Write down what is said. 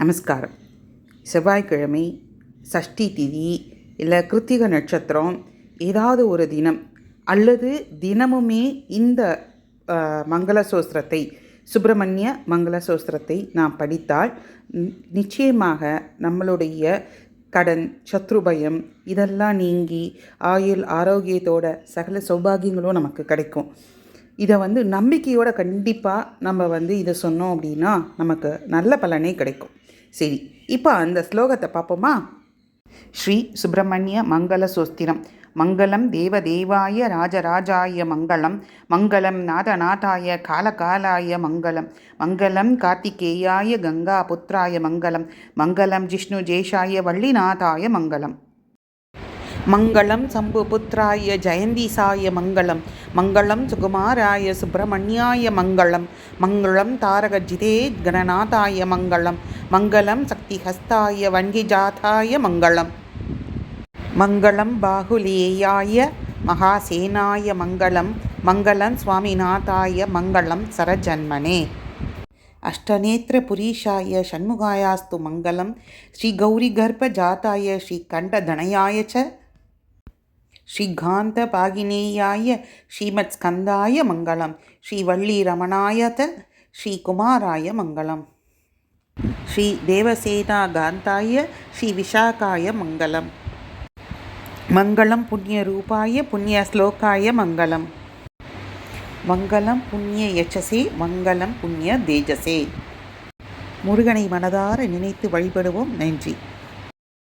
நமஸ்காரம். செவ்வாய்க்கிழமை சஷ்டி திதி இல்லை கிருத்திக நட்சத்திரம் ஏதாவது ஒரு தினம் அல்லது தினமுமே இந்த மங்கள சோஸ்திரத்தை சுப்பிரமணிய மங்கள சோஸ்திரத்தை நாம் படித்தால் நிச்சயமாக நம்மளுடைய கடன் சத்ருபயம் இதெல்லாம் நீங்கி ஆயுள் ஆரோக்கியத்தோட சகல சௌபாகியங்களும் நமக்கு கிடைக்கும். இதை வந்து நம்பிக்கையோட கண்டிப்பாக நம்ம வந்து இதை சொன்னோம் அப்படின்னா நமக்கு நல்ல பலனே கிடைக்கும். சரி இப்போ அந்த ஸ்லோகத்தை பார்ப்போமா? ஸ்ரீ சுப்பிரமணிய மங்கள சோஸ்திரம். மங்களம் தேவதேவாய ராஜராஜாய மங்களம். மங்களம் நாதநாதாய காலகாலாய மங்களம். மங்களம் கார்த்திகேயாய கங்கா புத்திராய மங்களம். மங்களம் ஜிஷ்ணு ஜேஷாய வள்ளிநாதாய மங்களம். மங்களம் சம்புபுத்திராய ஜெயந்தீசாய மங்களம். மங்களம் சுகுமாராய சுப்பிரமணியாய மங்களம். மங்களம் தாரகஜிதே கணநாதாய மங்களம். மங்களம் சக்திஹஸ்தாய வன்கிஜாதாய மங்களம். மங்களம் பாகுலேயாய மகாசேனாய மங்களம். மங்களம் சுவாமிநாதாய மங்களம் சரஜன்மனே. அஷ்டநேத்திர புரீஷாய ஷண்முகாயாஸ்து மங்களம். ஸ்ரீகௌரிகர்பஜாத்தாய ஸ்ரீகண்டதனயாய ச ஸ்ரீகாந்தபாகினேயாய ஸ்ரீமத் ஸ்கந்தாய மங்களம் ஸ்ரீ வள்ளி ரமணாயத ஸ்ரீ குமாராய மங்களம். ஸ்ரீ தேவசேனா காந்தாய ஸ்ரீ விஷாகாய மங்களம். மங்களம் புண்ணிய ரூபாய புண்ணிய ஸ்லோகாய மங்களம். மங்களம் புண்ணிய யச்சசே மங்களம் புண்ணிய தேஜசே. முருகனை மனதார நினைத்து வழிபடுவோம். நன்றி.